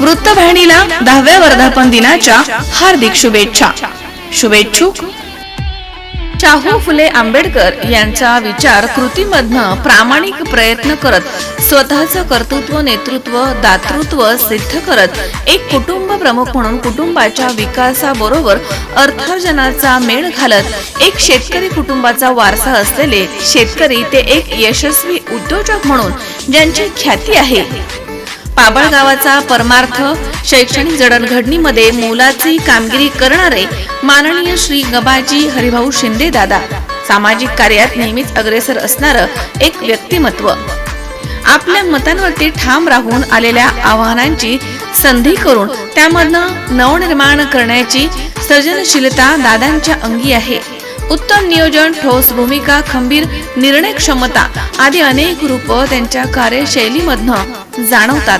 वृत्तवाहिनीला दहाव्या वर्धापन दिनाच्या हार्दिक शुभेच्छा. शुभेच्छुक. शाहू फुले आंबेडकर यांचा विचार कृतीमधनं प्रामाणिक प्रयत्न करत स्वतःचं कर्तृत्व नेतृत्व दातृत्व सिद्ध करत एक कुटुंब प्रमुख म्हणून कुटुंबाच्या विकासाबरोबर अर्थार्जनाचा मेळ घालत एक शेतकरी कुटुंबाचा वारसा असलेले शेतकरी ते एक यशस्वी उद्योजक म्हणून ज्यांची ख्याती आहे. पाबळ गावाचा परमार्थ शैक्षणिक जडणघडणीमध्ये मोलाची कामगिरी करणारे माननीय श्री गबाजी हरिभाऊ शिंदे दादा. सामाजिक कार्यात नेहमीच अग्रेसर असणारं एक व्यक्तिमत्व. आपल्या मतांवरती ठाम राहून आलेल्या आव्हानांची संधी करून त्यामधनं नवनिर्माण करण्याची सर्जनशीलता दादांच्या अंगी आहे. उत्तम नियोजन ठोस भूमिका खंबीर निर्णय क्षमता आदी अनेक रूप त्यांच्या कार्यशैलीमधनं जाणवतात.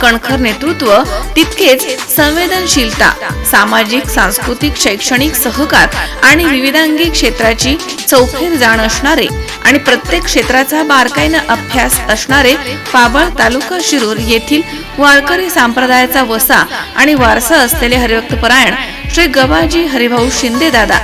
कणखर नेतृत्व तितकेच संवेदनशीलता सामाजिक सांस्कृतिक शैक्षणिक सहकार आणि विविधांगी क्षेत्राची चौफेर जाण असणारे आणि प्रत्येक क्षेत्राचा बारकाईनं अभ्यास असणारे पाबळ तालुका शिरूर येथील वारकरी संप्रदायाचा वसा आणि वारसा असलेले हरिभक्तपरायण श्री गबाजी हरिभाऊ शिंदे दादा